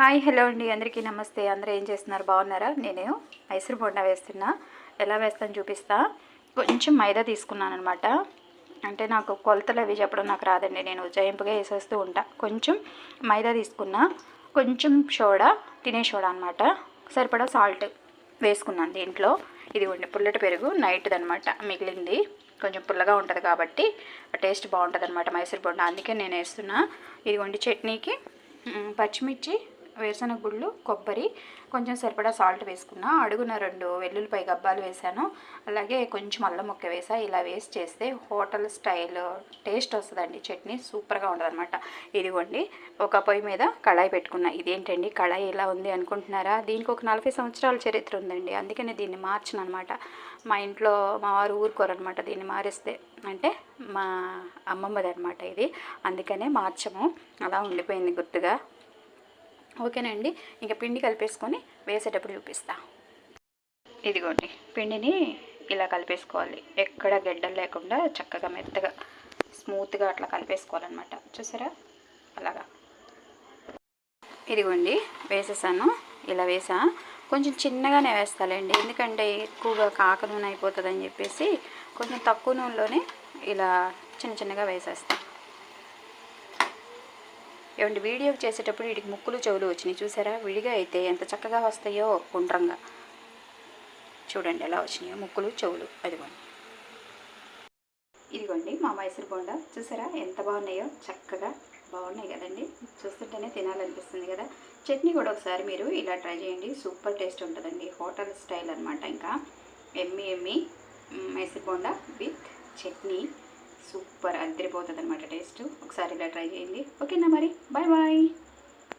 Hi hello అండి. అందరికీ నమస్తే. అందరూ ఏం చేస్తున్నారు? బాగున్నారా? నేను మైసూర్ బొండ వేస్తున్నా. ఎలా వేస్తాను చూపిస్తా. కొంచెం మైదా తీసుకున్నాను అనమాట అంటే నాకు కొలతలు అవి చెప్పడం నాకు రాదండి. నేను జయింపుగా వేసేస్తూ ఉంటా. కొంచెం మైదా తీసుకున్నా. కొంచెం సోడా తినే సోడా అనమాట సరిపడా సాల్ట్ వేసుకున్నాను దీంట్లో. ఇదిగోండి పుల్లటి పెరుగు నైట్ది అనమాట మిగిలింది. కొంచెం పుల్లగా ఉంటుంది కాబట్టి టేస్ట్ బాగుంటుంది అనమాట మైసూర్ బొండ. అందుకే నేను వేస్తున్నా. ఇదిగోండి చట్నీకి పచ్చిమిర్చి వేరుశనగ గుళ్ళు కొబ్బరి కొంచెం సరిపడా సాల్ట్ వేసుకున్నా అడుగున రెండు వెల్లుల్లిపాయ గబ్బాలు వేసాను అలాగే కొంచెం అల్లం ముక్క వేసా ఇలా వేసి చేస్తే హోటల్ స్టైల్ టేస్ట్ వస్తుందండి చట్నీ సూపర్గా ఉంటుంది ఇదిగోండి ఒక పొయ్యి మీద కళాయి పెట్టుకున్నా. ఇదేంటండి కళాయి ఇలా ఉంది అనుకుంటున్నారా? దీనికి ఒక నలభై సంవత్సరాల చరిత్ర ఉందండి. అందుకని దీన్ని మార్చిన అనమాట మా ఇంట్లో మా వారు ఊరుకోరనమాట దీన్ని మారిస్తే. అంటే మా అమ్మమ్మది అనమాట ఇది. అందుకనే మార్చము. అలా ఉండిపోయింది గుర్తుగా. ఓకేనండి. ఇంకా పిండి కలిపేసుకొని వేసేటప్పుడు చూపిస్తా. ఇదిగోండి పిండిని ఇలా కలిపేసుకోవాలి. ఎక్కడ గెడ్డలు లేకుండా చక్కగా మెత్తగా స్మూత్గా అట్లా కలిపేసుకోవాలన్నమాట. చూసారా? అలాగా. ఇదిగోండి వేసేసాను. ఇలా వేసా. కొంచెం చిన్నగానే వేస్తాలేండి. ఎందుకంటే ఎక్కువగా కాక నూనె అయిపోతుందని చెప్పేసి కొంచెం తక్కువ నూనెలోనే ఇలా చిన్న చిన్నగా వేసేస్తాను ఏమంటే వీడియో చేసేటప్పుడు వీటికి ముక్కులు చెవులు వచ్చినాయి. చూసారా? విడిగా అయితే ఎంత చక్కగా వస్తాయో గుండ్రంగా. చూడండి ఎలా వచ్చినాయో ముక్కులు చెవులు. అదిగోండి. ఇదిగోండి మా మైసూర్ బోండా. చూసారా? ఎంత బాగున్నాయో? చక్కగా బాగున్నాయి కదండి. చూస్తుంటేనే తినాలనిపిస్తుంది కదా. చట్నీ కూడా ఒకసారి మీరు ఇలా ట్రై చేయండి. సూపర్ టేస్ట్ ఉంటుందండి. హోటల్ స్టైల్ అనమాట ఇంకా. ఎమ్మి ఎమ్మి మైసూర్ బోండా విత్ చట్నీ. సూపర్ అద్దరిపోతుంది అనమాట టేస్ట్. ఒకసారి ఇలా ట్రై చేయండి. ఓకేనా మరి? Bye bye.